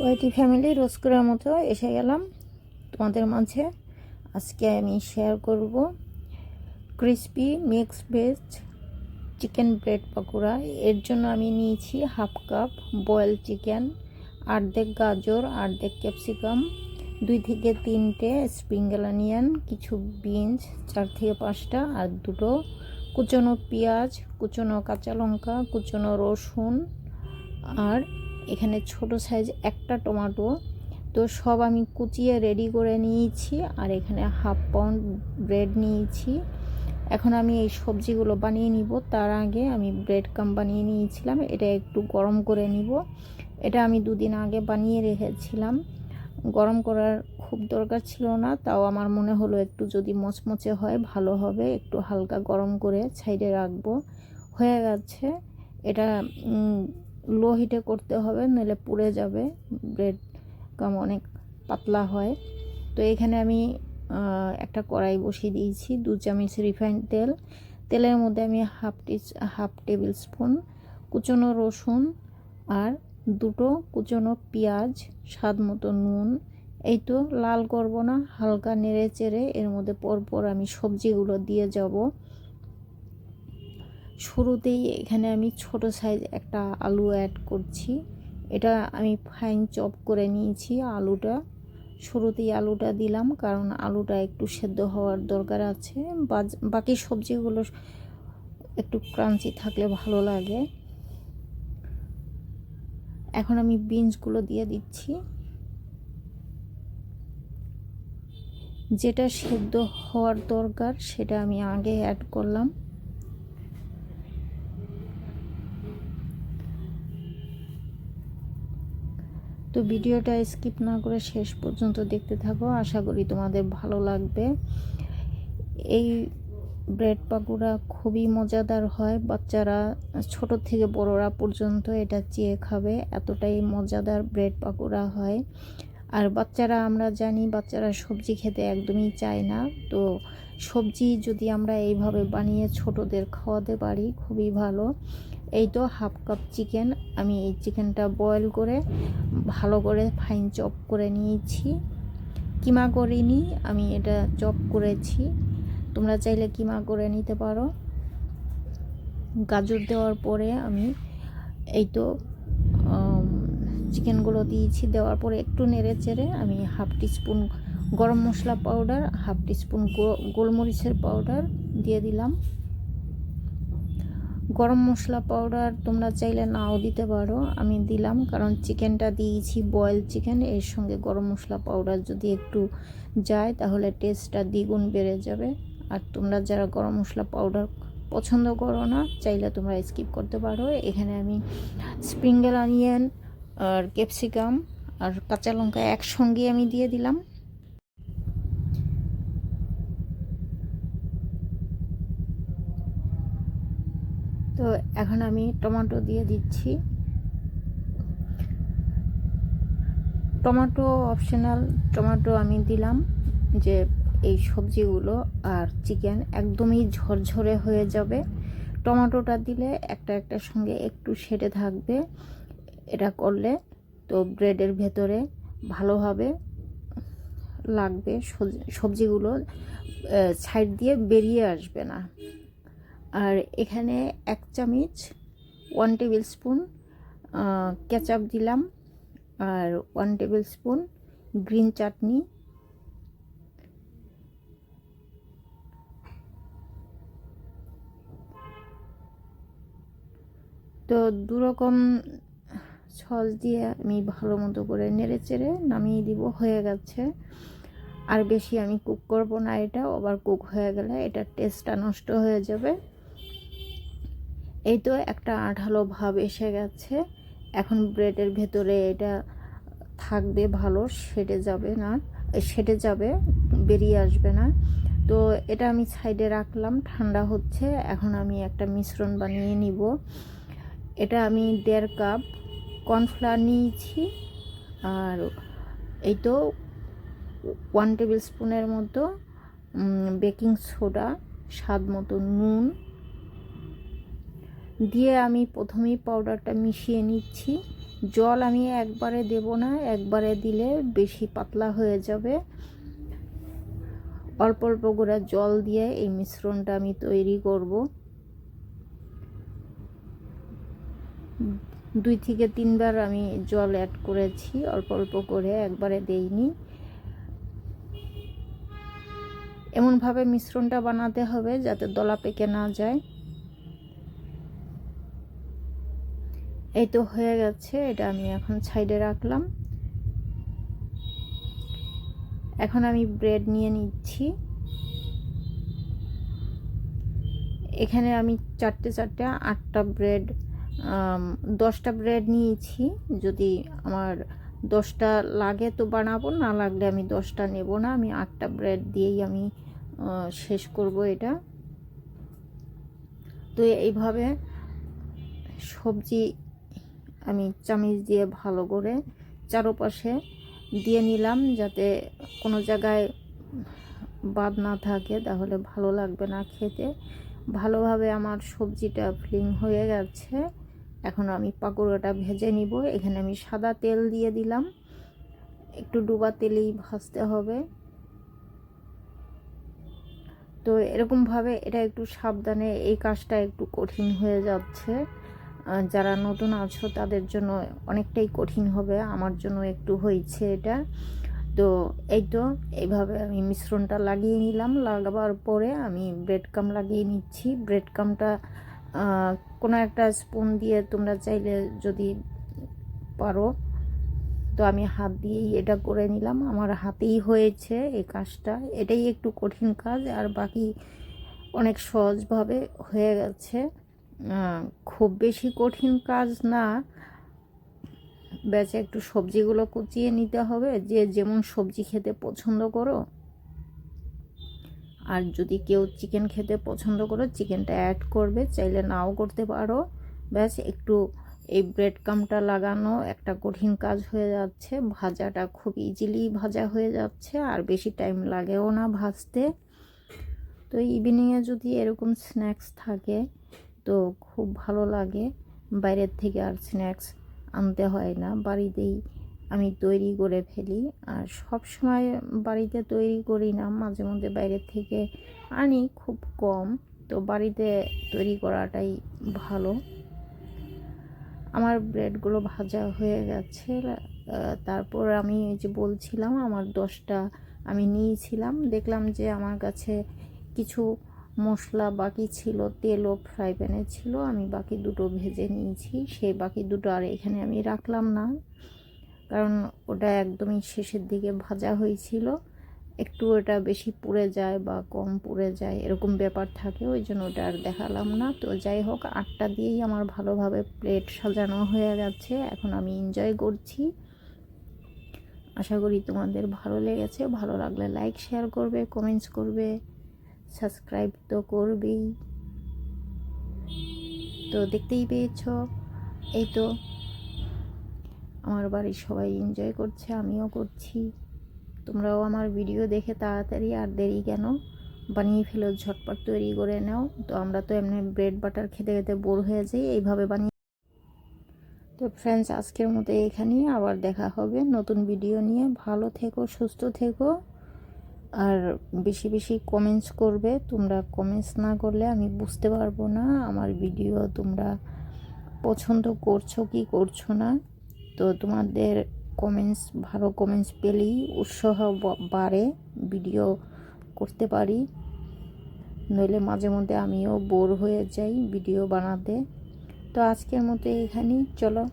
ওয়াইটি family রোজ করার মতো এসে গেলাম তোমাদের মাঝে। আজকে আমি শেয়ার করব crispy mix veg chicken bread pakora. এর জন্য আমি নিয়েছি হাফ কাপ বয়েল চিকেন আর্ধেক গাজর আর্ধেক ক্যাপসিকাম দুই থেকে তিনটে স্প্রিঙ্গেল অনিয়ন কিছু বিনস চার থেকে পাঁচটা, আর দুটো কুচনো পেঁয়াজ, কুচনো কাঁচা লঙ্কা, কুচনো রসুন, আর এখানে ছোট সাইজ একটা টমেটো তো সব আমি কুচিয়ে রেডি করে নিয়েছি আর এখানে হাফ পাউন্ড ব্রেড নিয়েছি। এখন আমি এই সবজিগুলো বানিয়ে নিব। তার আগে আমি ব্রেড কাম বানিয়ে নিয়েছিলাম। এটা একটু গরম করে নিব। এটা আমি দুদিন আগে বানিয়ে রেখেছিলাম। গরম করার খুব দরকার ছিল না। তাও আমার মনে হলো একটু যদি মচমচে হয় ভালো হবে। একটু হালকা গরম করে সাইডে রাখব। হয়ে গেছে। এটা লো হিটে করতে হবে নইলে পুড়ে যাবে। ব্রেড কাম অনেক পাতলা হয়। তো এখানে আমি একটা কড়াই বসিয়ে দিয়েছি, দু চামচ রিফাইন্ড তেল। তেলের মধ্যে আমি half tea half tablespoon কুচনো রসুন আর দুটো কুচনো পেঁয়াজ, স্বাদ মতো নুন। এই তো, লাল করব না, হালকা নেড়ে চেড়ে এর মধ্যে পরপর আমি সবজিগুলো দিয়ে যাব। শুরুতেই এখানে আমি ছোট সাইজ একটা আলু অ্যাড করছি। এটা আমি ফাইন চপ করে নিয়েছি আলুটা। শুরুতেই আলুটা দিলাম কারণ আলুটা একটু সেদ্ধ হওয়ার দরকার আছে। বাকি সবজিগুলো একটু ক্রাঞ্চি থাকলে ভালো লাগে। এখন আমি বিনসগুলো দিয়ে দিচ্ছি। যেটা সেদ্ধ হওয়ার দরকার সেটা আমি আগে অ্যাড করলাম। তো ভিডিওটা স্কিপ না করে শেষ পর্যন্ত দেখতে থাকো। আশা করি তোমাদের ভালো লাগবে। এই ব্রেড পাকুড়া খুবই মজাদার হয়। বাচ্চারা, ছোট থেকে বড়রা পর্যন্ত এটা চেয়ে খাবে। এতটাই মজাদার ব্রেড পাকুড়া হয়। আর বাচ্চারা, আমরা জানি বাচ্চারা সবজি খেতে একদমই চায় না। তো সবজি যদি আমরা এইভাবে বানিয়ে ছোটদের খাওয়াতে পারি, খুবই ভালো। এই তো হাফ কাপ চিকেন। আমি এই চিকেনটা বয়েল করে ভালো করে ফাইন চপ করে নিয়েছি। কিমা করিনি, আমি এটা চপ করেছি। তোমরা চাইলে কিমা করে নিতে পারো। গাজর দেওয়ার পরে আমি এই তো চিকেনগুলো দিয়েছি। দেওয়ার পরে একটু নেড়ে চেড়ে আমি হাফ টিস্পুন গরম মশলা পাউডার, হাফ টিস্পুন গোলমরিচের পাউডার দিয়ে দিলাম। গরম মশলা পাউডার তোমরা চাইলে নাও দিতে পারো। আমি দিলাম, কারণ চিকেনটা দিয়েছি বয়েল চিকেন এর সঙ্গে গরম মশলা পাউডার যদি একটু যায়, তাহলে টেস্টটা দ্বিগুণ বেড়ে যাবে। আর তোমরা যারা গরম মশলা পাউডার পছন্দ করো না, চাইলে তোমরা স্কিপ করতে পারো। এখানে আমি স্প্রিঙ্গেল অনিয়ন আর ক্যাপসিকাম আর কাঁচা লঙ্কা একসঙ্গে আমি দিয়ে দিলাম। তো এখন আমি টমেটো দিয়ে দিচ্ছি। টমেটো অপশনাল টমেটো আমি দিলাম যে এই সবজিগুলো আর চিকেন একদমই ঝরঝরে হয়ে যাবে। টমেটোটা দিলে একটা একটার সঙ্গে একটু সেটে থাকবে। এটা করলে তো ব্রেডের ভেতরে ভালোভাবে লাগবে। সবজিগুলো সাইড দিয়ে বেরিয়ে আসবে না। আর এখানে এক চামচ ওয়ান টেবিল স্পুন কেচাপ দিলাম আর one tablespoon green chutney তো দুরকম সস দিয়ে আমি ভালো মতো করে নেড়ে চেড়ে নামিয়ে দিব, হয়ে গেছে। আর বেশি আমি কুক করব না এটা, ওভার কুক হয়ে গেলে এটা টেস্টটা নষ্ট হয়ে যাবে। এই তো একটা আঠালো ভাব এসে গেছে। এখন ব্রেডের ভেতরে এটা থাকবে ভালো, সেটে যাবে না, সেটে যাবে, বেরিয়ে আসবে না। তো এটা আমি সাইডে রাখলাম, ঠান্ডা হচ্ছে, এখন আমি একটা মিশ্রণ বানিয়ে নিব। এটা আমি দেড় কাপ কর্নফ্লাওয়ার নিয়েছি, আর এই তো ওয়ান টেবিল স্পুনের মতো বেকিং সোডা, স্বাদ মতো নুন দিয়ে আমি প্রথমেই পাউডারটা মিশিয়ে নিচ্ছি। জল আমি একবারে দেব না, একবারে দিলে বেশি পাতলা হয়ে যাবে। অল্প অল্প করে জল দিয়ে এই মিশ্রণটা আমি তৈরি করব। দুই থেকে তিনবার আমি জল অ্যাড করেছি, অল্প অল্প করে একবারে দেইনি। এমনভাবে মিশ্রণটা বানাতে হবে যাতে দলা পেকে না যায়। এই তো হয়ে গেছে, এটা আমি এখন সাইডে রাখলাম। এখন আমি ব্রেড নিয়ে নিচ্ছি। এখানে আমি চারটে চারটে আটটা ব্রেড দশটা ব্রেড নিয়েছি। যদি আমার দশটা লাগে তো বানাবো, না লাগলে আমি দশটা নেব না। আমি আটটা ব্রেড দিয়েই আমি শেষ করব এটা। তো এইভাবে সবজি আমি চামিচ দিয়ে ভালো করে চারোপাশে দিয়ে নিলাম যাতে কোনো জায়গায় বাদ না থাকে, তাহলে ভালো লাগবে না খেতে। ভালোভাবে আমার সবজিটা ফ্লিং হয়ে গেছে। এখন আমি পাকোড়াটা ভেজে নিব। এখানে আমি সাদা তেল দিয়ে দিলাম। একটু ডুবা তেলেই ভাজতে হবে। তো এরকমভাবে এটা একটু সাবধানে এই কাজটা একটু কঠিন হয়ে যাচ্ছে। যারা নতুন আছো, তাদের জন্য অনেকটাই কঠিন হবে। আমার জন্য একটু হয়েছে এটা। তো এই তো, এইভাবে আমি মিশ্রণটা লাগিয়ে নিলাম। লাগাবার পরে আমি ব্রেড কাম লাগিয়ে নিচ্ছি। ব্রেড কামটা কোনো একটা স্পুন দিয়ে তোমরা চাইলে যদি পারো। তো আমি হাত দিয়েই এটা করে নিলাম। আমার হাতেই হয়েছে এই কাজটা। এটাই একটু কঠিন কাজ, আর বাকি অনেক সহজভাবে হয়ে গেছে। খুব বেশি কঠিন কাজ না। বেচে একটু সবজিগুলো কুচিয়ে নিতে হবে। যে যেমন সবজি খেতে পছন্দ করো, আর যদি কেউ চিকেন খেতে পছন্দ করো, চিকেনটা অ্যাড করবে। চাইলে নাও করতে পারো। ব্যাস, একটু এই ব্রেড কামটা লাগানো একটা কঠিন কাজ হয়ে যাচ্ছে। ভাজাটা খুব ইজিলি ভাজা হয়ে যাচ্ছে, আর বেশি টাইম লাগেও না ভাজতে। তো ইভিনিংয়ে যদি এরকম স্ন্যাক্স থাকে তো খুব ভালো লাগে। বাইরের থেকে আর স্ন্যাক্স আনতে হয় না। বাড়িতেই আমি তৈরি করে ফেলি। আর সব সময় বাড়িতে তৈরি করি না, মাঝে মধ্যে বাইরের থেকে আনি খুব কম। তো বাড়িতে তৈরি করাটাই ভালো। আমার ব্রেডগুলো ভাজা হয়ে গেছে। তারপর আমি ওই যে বলছিলাম, আমার দশটা আমি নিয়েছিলাম। দেখলাম যে আমার কাছে কিছু মশলা বাকি ছিল, তেলও ফ্রাই প্যানে ছিল, আমি বাকি দুটো ভেজে নিয়েছি। সেই বাকি দুটো আর এখানে আমি রাখলাম না, কারণ ওটা একদমই শেষের দিকে ভাজা হয়েছিল। একটু ওটা বেশি পুড়ে যায় বা কম পুড়ে যায়, এরকম ব্যাপার থাকে, ওই জন্য ওটা আর দেখালাম না। তো যাই হোক, আটটা দিয়েই আমার ভালোভাবে প্লেট সাজানো হয়ে গেছে, এখন আমি এনজয় করছি। আশা করি তোমাদের ভালো লেগেছে, ভালো লাগলে লাইক শেয়ার করবে কমেন্টস করবে। সাবস্ক্রাইব তো করবেই। তো দেখতেই পেয়েছ? এই তো আমার বাড়ির সবাই এনজয় করছে, আমিও করছি। তোমরাও আমার ভিডিও দেখে তাড়াতাড়ি আর দেরি কেন? বানিয়ে ফেলো, ঝটপট তৈরি করে নাও। তো আমরা তো এমনি ব্রেড বাটার খেতে খেতে বোর হয়ে যাই, এইভাবে বানিয়ে তো ফ্রেন্ডস আজকের মতো এখানেই, আবার দেখা হবে নতুন ভিডিও নিয়ে। ভালো থেকো, সুস্থ থেকো। আর বেশি বেশি কমেন্টস করবে। তোমরা কমেন্টস না করলে আমি বুঝতে পারব না। আমার ভিডিও তোমরা পছন্দ করছ কি করছ না। তো তোমাদের কমেন্টস ভালো কমেন্টস পেলেই উৎসাহ বাড়ে। ভিডিও করতে পারি। নইলে মাঝে মধ্যে আমিও বোর হয়ে যাই ভিডিও বানাতে। তো আজকের মতো এখানেই চলো।